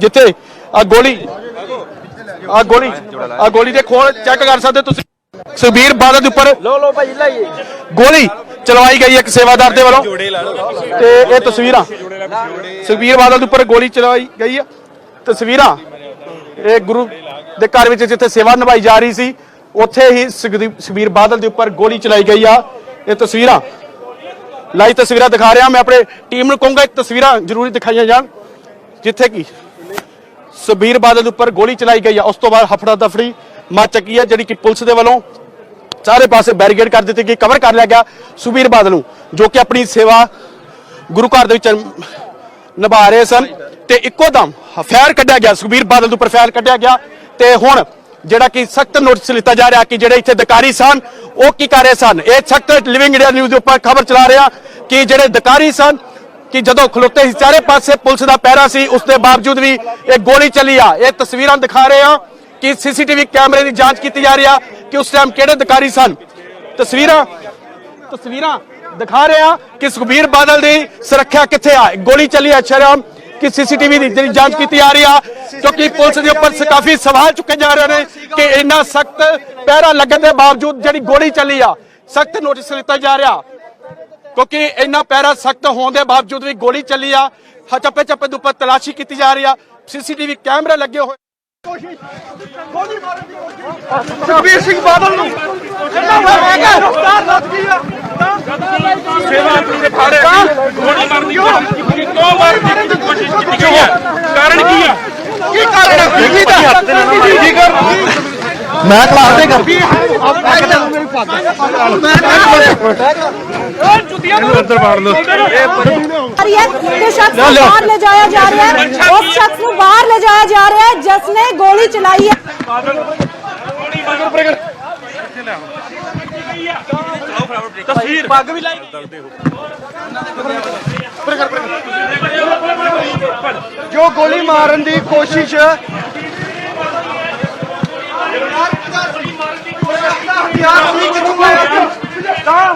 ਜਿੱਥੇ ਆ ਗੋਲੀ ਆ ਗੋਲੀ ਆ ਗੋਲੀ ਦੇ ਖੋਲ ਚੈੱਕ ਕਰ ਸਕਦੇ ਤੁਸੀਂ। ਸੁਖਬੀਰ ਬਾਦਲ ਦੇ ਉੱਪਰ ਲੋ ਲੋ ਭਾਈ ਲਾਈਏ ਗੋਲੀ ਚਲਵਾਈ ਗਈ ਇੱਕ ਸੇਵਾਦਾਰ ਦੇ ਵੱਲੋਂ। ਤੇ ਇਹ ਤਸਵੀਰਾਂ। ਸੁਖਬੀਰ ਬਾਦਲ ਦੇ ਉੱਪਰ ਗੋਲੀ ਚਲਾਈ ਗਈ ਆ। ਤਸਵੀਰਾਂ ਇਹ ਗੁਰੂ ਦੇ ਘਰ ਵਿੱਚ ਜਿੱਥੇ ਸੇਵਾ ਨਿਭਾਈ ਜਾ ਰਹੀ ਸੀ ਉੱਥੇ ਹੀ ਸੁਖਦੀ- ਸੁਖਬੀਰ ਬਾਦਲ ਦੇ ਉੱਪਰ ਗੋਲੀ ਚਲਾਈ ਗਈ ਆ। ਇਹ ਤਸਵੀਰਾਂ ਲਾਈਵ ਤਸਵੀਰਾਂ ਦਿਖਾ ਰਿਹਾ। ਮੈਂ ਆਪਣੇ ਟੀਮ ਨੂੰ ਕਹੂੰਗਾ ਇੱਕ ਤਸਵੀਰਾਂ ਜ਼ਰੂਰੀ ਦਿਖਾਈਆਂ ਜਾਣ ਜਿੱਥੇ ਕੀ ਸੁਖਬੀਰ ਬਾਦਲ ਉੱਪਰ ਗੋਲੀ ਚਲਾਈ ਗਈ ਆ, ਉਸ ਤੋਂ ਬਾਅਦ ਹਫੜਾ ਦਫੜੀ ਮਚ ਚੱਕੀ ਆ, ਜਿਹੜੀ ਕਿ ਪੁਲਿਸ ਦੇ ਵੱਲੋਂ ਸਾਰੇ ਪਾਸੇ ਬੈਰੀਗੇਡ ਕਰ ਦਿੱਤੀ ਗਈ, ਕਵਰ ਕਰ ਲਿਆ ਗਿਆ ਸੁਬੀਰ ਬਾਦਲ ਨੂੰ, ਜੋ ਕਿ ਆਪਣੀ ਸੇਵਾ ਗੁਰੂ ਘਰ ਦੇ ਵਿੱਚ ਨਿਭਾ ਰਹੇ ਸਨ। ਤੇ ਇੱਕੋ ਦਮ ਫੈਰ ਕੱਢਿਆ ਗਿਆ, ਸੁਬੀਰ ਬਾਦਲ ਦੇ ਉੱਪਰ ਫੈਰ ਕੱਢਿਆ ਗਿਆ। ਤੇ ਹੁਣ ਜਿਹੜਾ ਕਿ ਸਖਤ ਨੋਟਿਸ ਲਿੱਤਾ ਜਾ ਰਿਹਾ ਕਿ ਜਿਹੜੇ ਇੱਥੇ ਦਕਾਰੀ ਸਨ, ਉਹ ਕੀ ਕਰ ਰਹੇ ਸਨ? ਇਹ ਸਖਤ ਲਿਵਿੰਗ ਇੰਡੀਆ ਨਿਊਜ਼ ਦੇ ਉੱਪਰ ਖਬਰ ਚਲਾ ਰਿਹਾ ਕਿ ਜਿਹੜੇ ਦਕਾਰੀ ਸਨ ਕਿ ਜਦੋਂ ਖਲੋਤੇ ਸੀ ਚਾਰੇ ਪਾਸੇ ਪੁਲਿਸ ਦਾ ਪਹਿਰਾ ਸੀ, ਉਸ ਦੇ ਬਾਵਜੂਦ ਵੀ ਇਹ ਗੋਲੀ ਚੱਲੀ ਆ। ਇਹ ਤਸਵੀਰਾਂ ਦਿਖਾ ਰਹੇ ਆ ਕਿ ਸੀਸੀਟੀਵੀ ਕੈਮਰੇ ਦੀ ਜਾਂਚ ਕੀਤੀ ਜਾ ਰਹੀ ਆ ਕਿ ਉਸ ਟਾਈਮ ਕਿਹੜੇ ਅਧਿਕਾਰੀ ਸਨ। ਤਸਵੀਰਾਂ ਤਸਵੀਰਾਂ ਦਿਖਾ ਰਹੇ ਆ ਕਿ ਸੁਖਬੀਰ ਬਾਦਲ ਦੀ ਸੁਰੱਖਿਆ ਕਿੱਥੇ ਆ। ਗੋਲੀ ਚੱਲੀ ਆ ਸ਼ਰਮ ਕਿ ਸੀਸੀਟੀਵੀ ਦੀ ਜਿਹੜੀ ਜਾਂਚ ਕੀਤੀ ਜਾ ਰਹੀ ਆ, ਕਿਉਂਕਿ ਪੁਲਿਸ ਦੇ ਉੱਪਰ ਕਾਫੀ ਸਵਾਲ ਚੁੱਕੇ ਜਾ ਰਹੇ ਨੇ ਕਿ ਇੰਨਾ ਸਖਤ ਪਹਿਰਾ ਲੱਗਣ ਦੇ ਬਾਵਜੂਦ ਜਿਹੜੀ ਗੋਲੀ ਚੱਲੀ ਆ, ਸਖਤ ਨੋਟਿਸ ਲਿੱਤਾ ਜਾ ਰਿਹਾ। ਕਿਉਂਕਿ ਇੰਨਾ ਪਹਿਰਾ ਸਖਤ ਹੋਣ ਦੇ ਬਾਵਜੂਦ ਵੀ ਗੋਲੀ ਚੱਲੀ ਆ ਹ- ਚੱਪੇ ਚੱਪੇ ਦੇ ਉੱਪਰ ਤਲਾਸ਼ੀ ਕੀਤੀ ਜਾ ਰਹੀ ਆ ਸੀਸੀਟੀਵੀ ਕੈਮਰੇ ਲੱਗੇ ਹੋਏ। ਸੁਖਬੀਰ ਸਿੰਘ ਬਾਦਲ ਨੂੰ। ਸੇਵਾ ਆਪਣੀ ਦੇ ਫਾੜੇ। ਗੋਲੀ ਮਾਰਨ ਦੀ ਕੋਸ਼ਿਸ਼ ਕੀਤੀ ਕਿਉਂ ਮਾਰਨ ਦੀ ਕੋਸ਼ਿਸ਼ ਕੀਤੀ ਗਈ ਹੈ। ਕਾਰਨ ਕੀ ਆ? ਕੀ ਕਾਰਨ ਹੈ ਕੀ ਦਾ ਕੀ ਕਰ ਮੈਂ ਕਲਾਸ ਦੇ ਕਰ ਬਾਹਰ ਲੈ ਜਾਇਆ ਜਾ ਰਿਹਾ ਹੈ। ਉਸ ਸ਼ਖਸ ਨੂੰ ਬਾਹਰ ਲੈ ਜਾਇਆ ਜਾ ਰਿਹਾ ਹੈ ਜਿਸ ਨੇ ਗੋਲੀ ਚਲਾਈ ਹੈ। ਤਸਵੀਰ। ਪੱਗ ਵੀ ਲਾਈ। ਜੋ ਗੋਲੀ ਮਾਰਨ ਦੀ ਕੋਸ਼ਿਸ਼ ਤਾਂ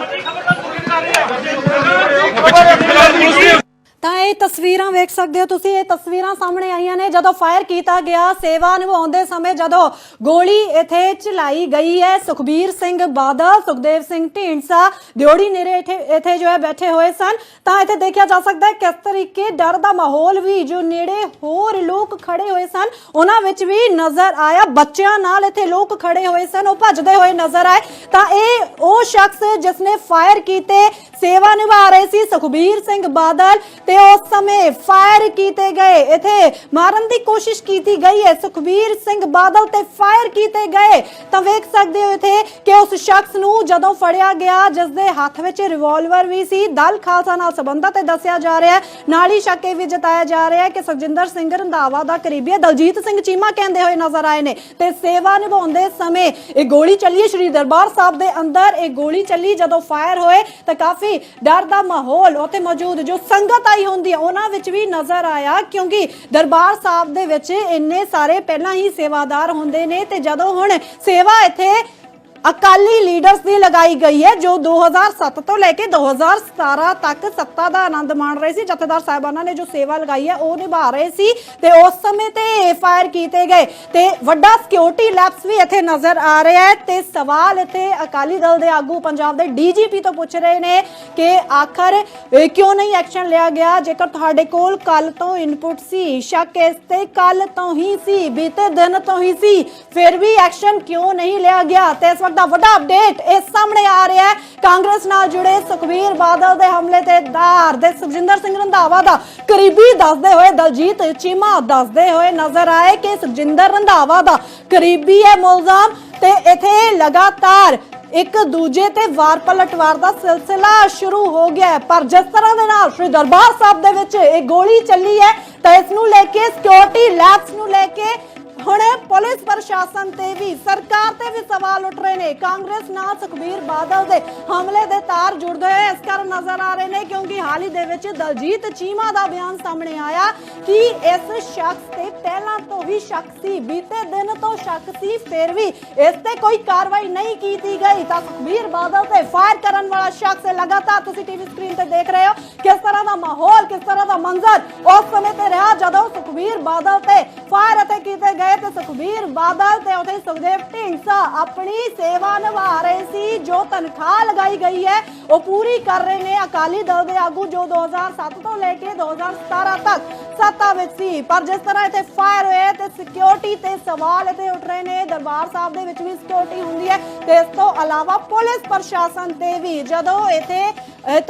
ਤਾਂ ਇਹ ਤਸਵੀਰਾਂ ਵੇਖ ਸਕਦੇ ਹੋ ਤੁਸੀਂ, ਇਹ ਤਸਵੀਰਾਂ ਸਾਹਮਣੇ ਆਈਆਂ ਨੇ। ਜਦੋਂ ਫਾਇਰ ਕੀਤਾ ਗਿਆ, ਸੇਵਾ ਨਿਭਾਉਂਦੇ ਸਮੇਂ ਜਦੋਂ ਗੋਲੀ ਇੱਥੇ ਚਲਾਈ ਗਈ ਹੈ, ਸੁਖਬੀਰ ਸਿੰਘ ਬਾਦਲ, ਸੁਖਦੇਵ ਸਿੰਘ ਢੀਂਡਸਾ ਦਿਓੜੀ ਨੇੜੇ ਇੱਥੇ ਇੱਥੇ ਜੋ ਹੈ ਬੈਠੇ ਹੋਏ ਸਨ। ਤਾਂ ਇੱਥੇ ਦੇਖਿਆ ਜਾ ਸਕਦਾ ਹੈ ਕਿਸ ਤਰੀਕੇ ਡਰ ਦਾ ਮਾਹੌਲ ਵੀ ਜੋ ਨੇੜੇ ਹੋਰ ਲੋਕ ਖੜੇ ਹੋਏ ਸਨ, ਉਹਨਾਂ ਵਿੱਚ ਵੀ ਨਜ਼ਰ ਆਇਆ। ਬੱਚਿਆਂ ਨਾਲ ਇੱਥੇ ਲੋਕ ਖੜੇ ਹੋਏ ਸਨ, ਉਹ ਭੱਜਦੇ ਹੋਏ ਨਜ਼ਰ ਆਏ। ਤਾਂ ਇਹ ਉਹ ਸ਼ਖਸ ਜਿਸ ਨੇ ਫਾਇਰ ਕੀਤੇ, ਸੇਵਾ ਨਿਭਾ ਰਹੇ ਸੀ, ਸੁਖਬੀਰ ਸਿੰਘ ਬਾਦਲ ਤੇ ਉਸ ਸਮੇਂ ਫਾਇਰ ਕੀਤੇ ਗਏ। ਇਥੇ ਮਾਰਨ ਦੀ ਕੋਸ਼ਿਸ਼ ਕੀਤੀ ਗਈ ਹੈ। ਸੁਖਬੀਰ ਸਿੰਘ ਬਾਦਲ ਤੇ ਫਾਇਰ ਕੀਤੇ ਗਏ। ਤਾਂ ਵੇਖ ਸਕਦੇ ਹੋ ਇਥੇ ਕਿ ਉਸ ਸ਼ਖਸ ਨੂੰ ਜਦੋਂ ਫੜਿਆ ਗਿਆ ਜਿਸ ਦੇ ਹੱਥ ਵਿੱਚ ਰਿਵਾਲਵਰ ਵੀ ਸੀ, ਦਲ ਖਾਲਸਾ ਨਾਲ ਸੰਬੰਧਤ ਦੱਸਿਆ ਜਾ ਰਿਹਾ ਹੈ। ਨਾਲ ਹੀ ਸ਼ੱਕ ਇਹ ਵੀ ਜਤਾਇਆ ਜਾ ਰਿਹਾ ਹੈ ਕਿ ਸੁਖਜਿੰਦਰ ਸਿੰਘ ਰੰਧਾਵਾ ਦਾ ਕਰੀਬੀ ਦਲਜੀਤ ਸਿੰਘ ਚੀਮਾ ਕਹਿੰਦੇ ਹੋਏ ਨਜ਼ਰ ਆਏ ਨੇ ਤੇ ਸੇਵਾ ਨਿਭਾਉਂਦੇ ਸਮੇਂ ਇਹ ਗੋਲੀ ਚੱਲੀ। ਹੈ ਸ਼੍ਰੀ ਦਰਬਾਰ ਸਾਹਿਬ ਦੇ ਅੰਦਰ ਇਹ ਗੋਲੀ ਚੱਲੀ। ਜਦੋਂ ਫਾਇਰ ਹੋਏ ਤਾਂ ਕਾਫੀ ਡਰ ਦਾ ਮਾਹੌਲ ਉੱਥੇ ਮੌਜੂਦ, ਜੋ ਸੰਗਤ ਆਈ ਹੁੰਦੀ। ਹੈ ਉਹਨਾਂ ਵਿੱਚ ਵੀ ਨਜ਼ਰ ਆਇਆ ਕਿਉਂਕਿ ਦਰਬਾਰ ਸਾਹਿਬ ਦੇ ਵਿੱਚ ਇੰਨੇ ਸਾਰੇ ਪਹਿਲਾਂ ਹੀ ਸੇਵਾਦਾਰ ਹੁੰਦੇ ਨੇ ਤੇ ਜਦੋਂ ਹੁਣ ਸੇਵਾ ਇੱਥੇ ਅਕਾਲੀ ਲੀਡਰਸ ਦੀ ਲਗਾਈ ਗਈ ਹੈ, ਜੋ 2007 ਤੋਂ ਲੈ ਕੇ 2017 ਤੱਕ ਸੱਤਾ ਦਾ ਆਨੰਦ ਮਾਣ ਰਹੇ ਸੀ। ਜਥੇਦਾਰ ਸਾਹਿਬਾਨਾਂ ਨੇ ਜੋ ਸੇਵਾ ਲਗਾਈ ਹੈ, ਉਹ ਨਿਭਾ ਰਹੇ ਸੀ ਤੇ ਉਸ ਸਮੇਂ ਤੇ ਫਾਇਰ ਕੀਤੇ ਗਏ ਤੇ ਵੱਡਾ ਸਿਕਿਉਰਿਟੀ ਲੈਪਸ ਵੀ ਇੱਥੇ ਨਜ਼ਰ ਆ ਰਿਹਾ ਹੈ ਤੇ ਸਵਾਲ ਇੱਥੇ ਅਕਾਲੀ ਦਲ ਦੇ ਆਗੂ ਪੰਜਾਬ ਦੇ ਡੀਜੀਪੀ ਤੋਂ ਪੁੱਛ ਰਹੇ ਨੇ ਕਿ ਆਖਰ ਕਿਉਂ ਨਹੀਂ ਐਕਸ਼ਨ ਲਿਆ ਗਿਆ? ਜੇਕਰ ਤੁਹਾਡੇ ਕੋਲ ਕੱਲ ਤੋਂ ਇਨਪੁਟ ਸੀ, ਸ਼ੱਕ ਇਸ ਤੇ ਕੱਲ ਤੋਂ ਹੀ ਸੀ, ਬੀਤੇ ਦਿਨ ਤੋਂ ਹੀ ਸੀ, ਫਿਰ ਵੀ ਐਕਸ਼ਨ ਕਿਉਂ ਨਹੀਂ ਲਿਆ ਗਿਆ? ਤੇ ਇਸ ਵਕਤ ਦਾ ਵੱਡਾ ਅਪਡੇਟ ਇਸ ਸਾਹਮਣੇ ਆ ਰਿਹਾ ਹੈ। ਕਾਂਗਰਸ ਨਾਲ ਜੁੜੇ ਸੁਖਵੀਰ ਬਾਦਲ ਦੇ ਹਮਲੇ ਤੇ ਦਾਰ ਦੇ ਸੁਖਜਿੰਦਰ ਸਿੰਘ ਰੰਧਾਵਾ ਦਾ ਕਰੀਬੀ ਦੱਸਦੇ ਹੋਏ ਦਲਜੀਤ ਚੀਮਾ ਦੱਸਦੇ ਹੋਏ ਨਜ਼ਰ ਆਏ ਕਿ ਸੁਖਜਿੰਦਰ ਰੰਧਾਵਾ ਦਾ ਕਰੀਬੀ ਹੈ ਮੁਲਜ਼ਮ ਤੇ ਇਥੇ ਲਗਾਤਾਰ ਇੱਕ ਦੂਜੇ ਤੇ ਵਾਰ ਪਲਟਵਾਰ ਦਾ ਸਿਲਸਿਲਾ ਸ਼ੁਰੂ ਹੋ ਗਿਆ ਹੈ। ਪਰ ਜਿਸ ਤਰ੍ਹਾਂ ਦੇ ਨਾਲ ਸ੍ਰੀ ਦਰਬਾਰ ਸਾਹਿਬ ਦੇ ਵਿੱਚ ਇਹ ਗੋਲੀ ਚੱਲੀ ਹੈ ਤਾਂ ਇਸ ਨੂੰ ਲੈ ਕੇ ਸਿਕਿਉਰਿਟੀ ਲੈਬਸ ਨੂੰ ਲੈ ਕੇ ਹੁਣ ਪੁਲਿਸ ਪ੍ਰਸ਼ਾਸਨ ਤੇ ਵੀ, ਸਰਕਾਰ ਤੇ ਵੀ ਸਵਾਲ ਉੱਠ ਰਹੇ ਨੇ। ਕਾਂਗਰਸ ਨਾਲ ਸੁਖਬੀਰ ਬਾਦਲ ਦੇ ਹਮਲੇ ਦੇ ਤਾਰ ਜੁੜਦੇ ਹੋਏ ਇਸ ਕਾਰਨ ਨਜ਼ਰ ਆ ਰਹੇ ਨੇ, ਕਿਉਂਕਿ ਹਾਲ ਹੀ ਦੇ ਵਿੱਚ ਦਲਜੀਤ ਚੀਮਾ ਦਾ ਬਿਆਨ ਸਾਹਮਣੇ ਆਇਆ ਕਿ ਇਸ ਸ਼ਖਸ ਤੇ ਪਹਿਲਾਂ ਤੋਂ ਹੀ ਸ਼ੱਕ ਸੀ, ਬੀਤੇ ਦਿਨ ਤੋਂ ਸ਼ੱਕ ਸੀ, ਫਿਰ ਵੀ ਇਸ ਤੇ ਕੋਈ ਕਾਰਵਾਈ ਨਹੀਂ ਕੀਤੀ ਗਈ। ਤਾਂ ਸੁਖਬੀਰ ਬਾਦਲ ਤੇ ਫਾਇਰ ਕਰਨ ਵਾਲਾ ਸ਼ਖਸ ਲਗਾਤਾਰ ਤੁਸੀਂ ਟੀਵੀ ਸਕਰੀਨ ਤੇ ਦੇਖ ਰਹੇ ਹੋ, ਕਿਸ ਤਰ੍ਹਾਂ ਦਾ ਮਾਹੌਲ, ਕਿਸ ਤਰ੍ਹਾਂ ਦਾ ਮੰਜ਼ਰ ਉਸ ਸਮੇਂ ਤੇ ਰਿਹਾ ਜਦੋਂ ਸੁਖਬੀਰ ਬਾਦਲ ਤੇ ਫਾਇਰ ਅਤੇ ਕੀਤੇ ਗਏ ਤੇ ਸੁਖਬੀਰ ਬਾਦਲ ਤੇ ਉਥੇ ਸੁਖਦੇਵ ਢੀਂਡਸਾ ਆਪਣੀ ਸੇਵਾ ਨਿਭਾ ਰਹੇ ਸੀ, ਜੋ ਤਨਖਾਹ ਲਗਾਈ ਗਈ ਹੈ, ਉਹ ਪੂਰੀ ਕਰ ਰਹੇ ਨੇ। ਅਕਾਲੀ ਦਲ ਦੇ ਆਗੂ ਜੋ 2007 ਤੋਂ ਲੈ ਕੇ 2017 ਤੱਕ ਸੱਤਾ ਵਿੱਚ ਸੀ। ਪਰ ਜਿਸ ਤਰ੍ਹਾਂ ਇੱਥੇ ਫਾਇਰ ਹੋਏ ਤੇ ਸਿਕਿਉਰਿਟੀ ਤੇ ਸਵਾਲ ਇੱਥੇ ਉੱਠ ਰਹੇ ਨੇ। ਦਰਬਾਰ ਸਾਹਿਬ ਦੇ ਵਿੱਚ ਵੀ ਸਿਕਿਉਰਿਟੀ ਹੁੰਦੀ ਹੈ। ਤੇ ਇਸ ਤੋਂ ਇਲਾਵਾ ਪੁਲਿਸ ਪ੍ਰਸ਼ਾਸਨ ਤੇ ਵੀ ਜਦੋਂ ਇੱਥੇ ਅਹ,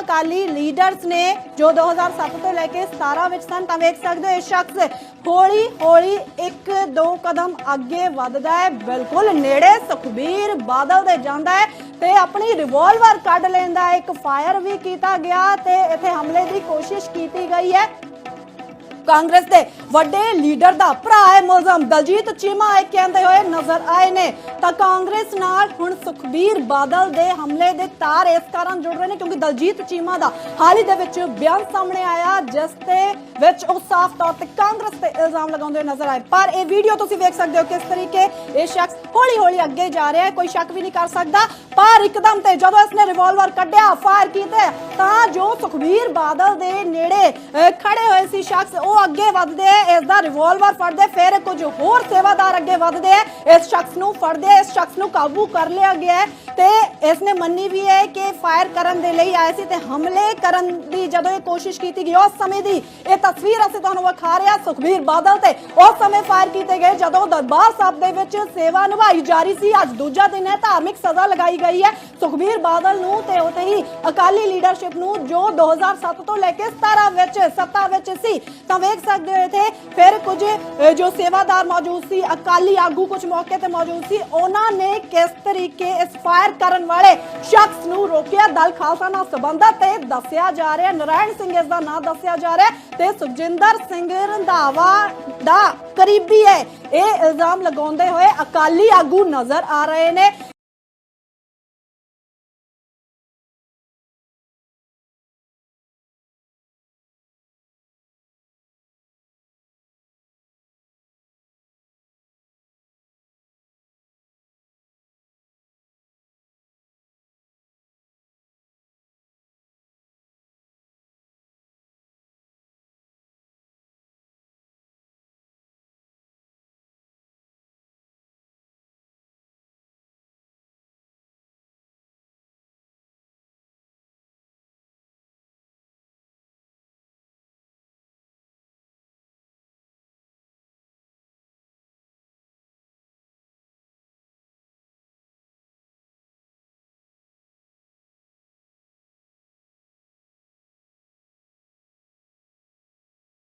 ਅਕਾਲੀ ਲੀਡਰਸ ਨੇ ਜੋ 2007 ਤੋਂ ਲੈ ਕੇ 17 ਵਿੱਚ ਸਨ ਤਾਂ ਵੇਖ ਸਕਦੇ ਹੋ ਇਹ ਸ਼ਖਸ ਹੌਲੀ ਹੌਲੀ ਇੱਕ ਦੋ ਕਦਮ ਅੱਗੇ ਵੱਧਦਾ ਹੈ। ਬਿਲਕੁਲ ਨੇੜੇ ਸੁਖਬੀਰ ਬਾਦਲ ਦੇ ਜਾਂਦਾ ਹੈ ਤੇ ਆਪਣੀ ਰਿਵਾਲਵਰ ਕੱਢ ਲੈਂਦਾ ਇੱਕ ਫਾਇਰ ਵੀ ਕੀਤਾ ਗਿਆ ਤੇ ਇੱਥੇ ਹਮਲੇ ਦੀ ਕੋਸ਼ਿਸ਼ ਕੀਤੀ ਗਈ ਹੈ। ਕਾਂਗਰਸ ਦੇ ਵੱਡੇ ਲੀਡਰ ਦਾ ਭਰਾ ਹੈ ਮੁਲਜ਼ਮ ਦਲਜੀਤ ਚੀਮਾ। ਇਹ ਕਹਿੰਦੇ ਹੋਏ ਨਜ਼ਰ ਆਏ ਨੇ। ਤਾਂ ਕਾਂਗਰਸ ਨਾਲ ਹੁਣ ਸੁਖਬੀਰ ਬਾਦਲ ਦੇ ਹਮਲੇ ਦੇ ਤਾਰ ਇਸ ਕਾਰਨ ਜੁੜ ਰਹੇ ਨੇ ਕਿਉਂਕਿ ਦਲਜੀਤ ਚੀਮਾ ਦਾ ਹਾਲ ਹੀ ਦੇ ਵਿੱਚ ਬਿਆਨ ਸਾਹਮਣੇ ਆਇਆ, ਜਿਸ ਤੇ ਵਿੱਚ ਉਹ ਸਾਫ਼ ਤੌਰ ਤੇ ਕਾਂਗਰਸ ਤੇ ਇਲਜ਼ਾਮ ਲਗਾਉਂਦੇ ਹੋਏ ਨਜ਼ਰ ਆਏ। ਪਰ ਇਹ ਵੀਡੀਓ ਤੁਸੀਂ ਵੇਖ ਸਕਦੇ ਹੋ ਕਿਸ ਤਰੀਕੇ ਇਹ ਸ਼ਖਸ ਹੌਲੀ ਹੌਲੀ ਅੱਗੇ ਜਾ ਰਿਹਾ ਹੈ। ਕੋਈ ਸ਼ੱਕ ਵੀ ਨਹੀਂ ਕਰ ਸਕਦਾ। ਪਰ ਇੱਕਦਮ ਤੇ ਜਦੋਂ ਇਸਨੇ ਰਿਵਾਲਵਰ ਕੱਢਿਆ ਫਾਇਰ ਕੀਤੇ, ਤਾਂ ਜੋ ਸੁਖਬੀਰ ਬਾਦਲ ਦੇ ਨੇੜੇ ਖੜੇ ਹੋਏ ਸੀ ਸ਼ਖਸ, ਉਹ ਅੱਗੇ ਵੱਧਦੇ ਹੈ ਇਸ ਦਾ ਰਿਵਾਲਵਰ ਫੜਦੇ, ਫਿਰ ਕੁਝ ਹੋਰ ਸੇਵਾਦਾਰ ਅੱਗੇ ਵੱਧਦੇ, ਇਸ ਸ਼ਖਸ ਨੂੰ ਫੜਦੇ, ਇਸ ਸ਼ਖਸ ਨੂੰ ਕਾਬੂ ਕਰ ਲਿਆ ਗਿਆ ਤੇ ਇਸ ਨੇ ਮੰਨੀ ਵੀ ਹੈ ਕਿ ਫਾਇਰ ਕਰਨ ਦੇ ਲਈ ਆਏ ਸੀ ਤੇ ਹਮਲੇ ਕਰਨ ਦੀ ਜਦੋਂ ਇਹ ਕੋਸ਼ਿਸ਼ ਕੀਤੀ ਗਈ, ਉਸ ਸਮੇਂ ਦੀ ਇਹ ਤਸਵੀਰ ਅਸੀਂ ਤੁਹਾਨੂੰ ਵਿਖਾ ਰਹੇ ਹਾਂ ਸੁਖਬੀਰ ਬਾਦਲ ਤੇ। ਉਸ ਸਮੇਂ ਫਾਇਰ ਕੀਤੇ ਗਏ, ਜਦੋਂ ਦਰਬਾਰ ਸਾਹਿਬ ਦੇ ਵਿੱਚ ਸੇਵਾ ਨਿਭਾਈ ਜਾ ਰਹੀ ਸੀ, ਅੱਜ ਦੂਜਾ ਦਿਨ ਹੈ, ਧਾਰਮਿਕ ਸਜ਼ਾ ਲਗਾਈ ਗਈ ਹੈ। ਸੁਖਬੀਰ ਬਾਦਲ ਨੂੰ ਤੇ ਉਤੇ ਹੀ ਅਕਾਲੀ ਲੀਡਰਸ਼ਿਪ ਨੂੰ ਜੋ 2007 ਤੋਂ ਲੈ ਕੇ 17 ਵਿੱਚ ਸੱਤਾ ਵਿੱਚ ਸੀ, ਤਾਂ ਵੇਖ ਸਕਦੇ ਹੋ ਇੱਥੇ ਫਿਰ ਕੁਝ ਜੋ ਸੇਵਾਦਾਰ ਮੌਜੂਦ ਸੀ, ਅਕਾਲੀ ਆਗੂ ਕੁਝ ਮੌਕੇ ਤੇ ਮੌਜੂਦ ਸੀ, ਉਹਨਾਂ ਨੇ ਕਿਸ ਤਰੀਕੇ ਇਸ ਫਾਇਰ ਕਰਨ ਵਾਲੇ ਸ਼ਖਸ ਨੂੰ ਰੋਕਿਆ? ਦਲ ਖਾਲਸਾ ਨਾਲ ਸੰਬੰਧਤ ਤੇ ਦੱਸਿਆ ਜਾ ਰਿਹਾ ਨਰਾਇਣ ਸਿੰਘ ਇਸ ਦਾ ਨਾਮ ਦੱਸਿਆ ਜਾ ਰਿਹਾ ਤੇ ਸੁਖਜਿੰਦਰ ਸਿੰਘ ਰੰਧਾਵਾ ਦਾ ਕਰੀਬੀ ਹੈ। ਇਹ ਇਲਜ਼ਾਮ ਲਗਾਉਂਦੇ ਹੋਏ ਅਕਾਲੀ ਆਗੂ ਨਜ਼ਰ ਆ ਰਹੇ ਨੇ।